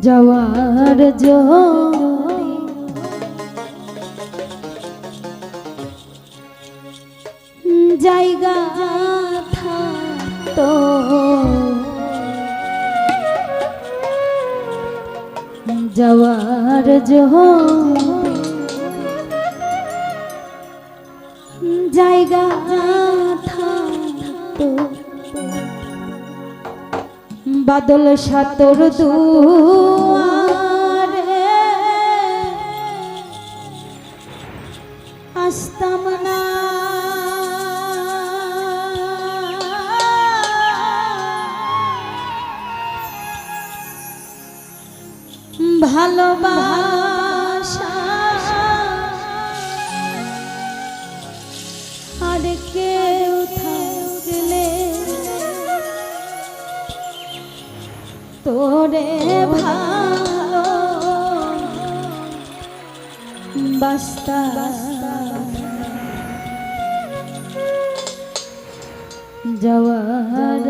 যাওয়ার যদি জায়গা থাকতো যাওয়ার যদি জায়গা থাকতো। বাদল সাতর না। ভালোবাসা তোরে ভালো। বাস্তা। যাওয়ার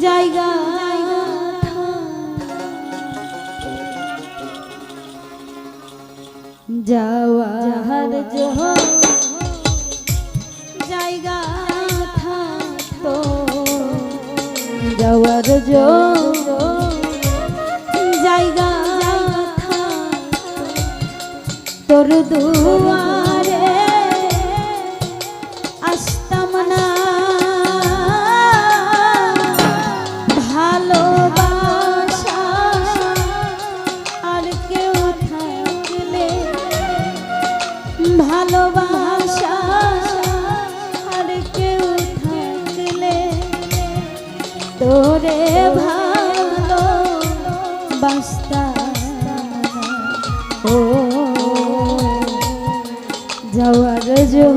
জায়গা জায়গা তোর দুয়ারে তোরে ভালো বাস্তা। ও যাওয়ার জো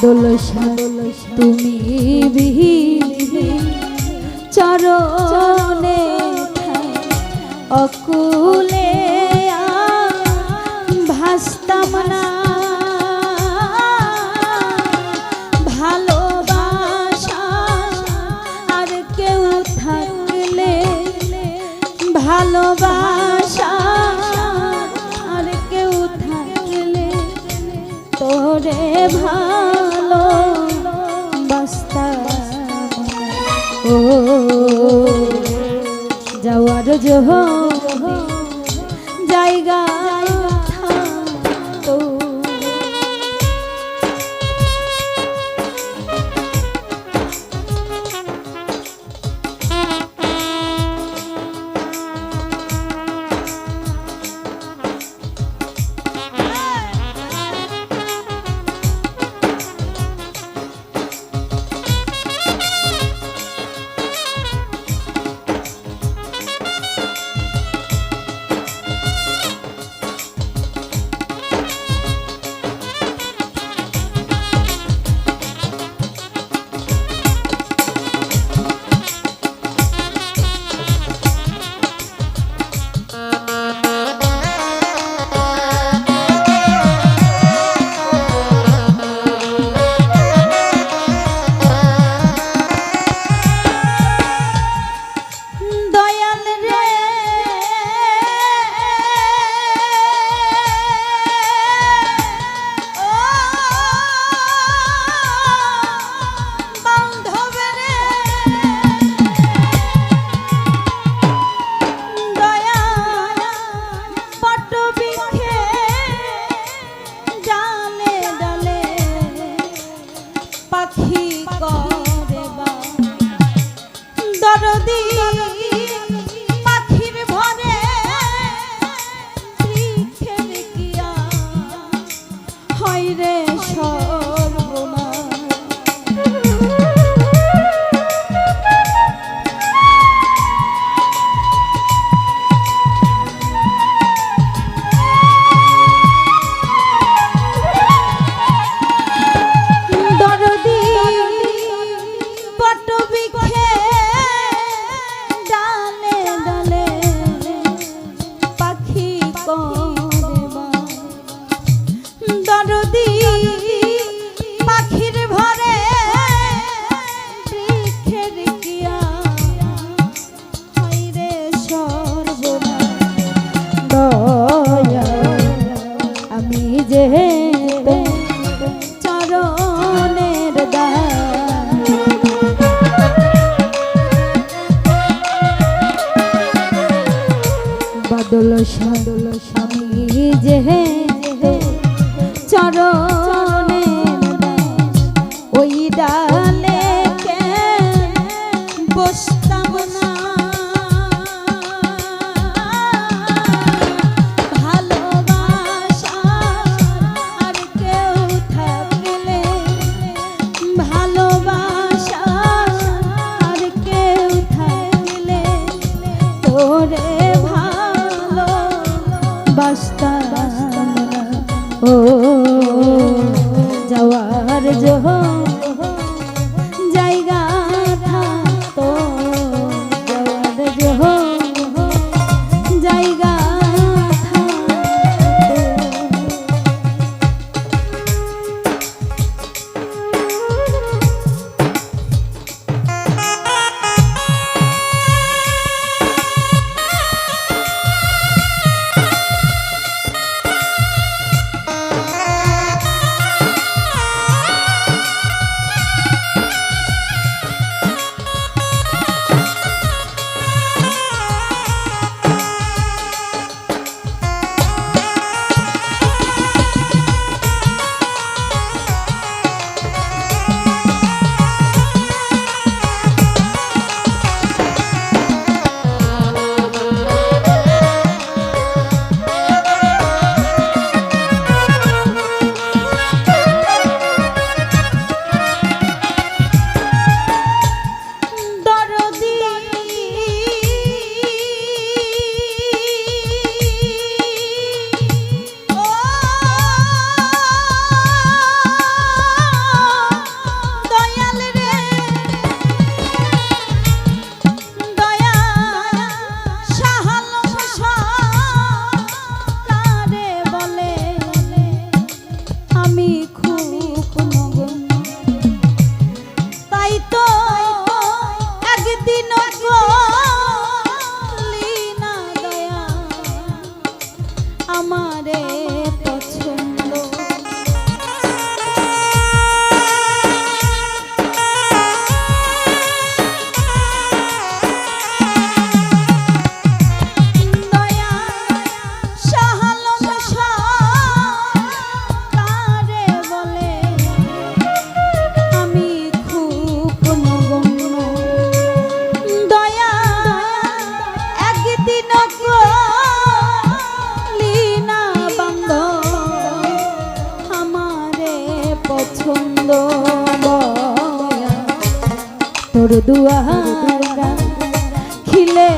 বাদল তুমি চরণে অকুলে ভাসতাম না। ভালোবাসা আর কেউ থাকলে ভালোবাসা জহ আমি যে খিলে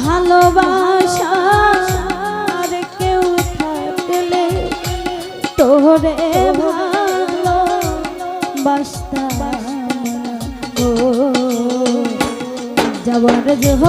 ভালোবাসা আর কেউ থাকলে তোরে ভালো বাসতা যাবার জহ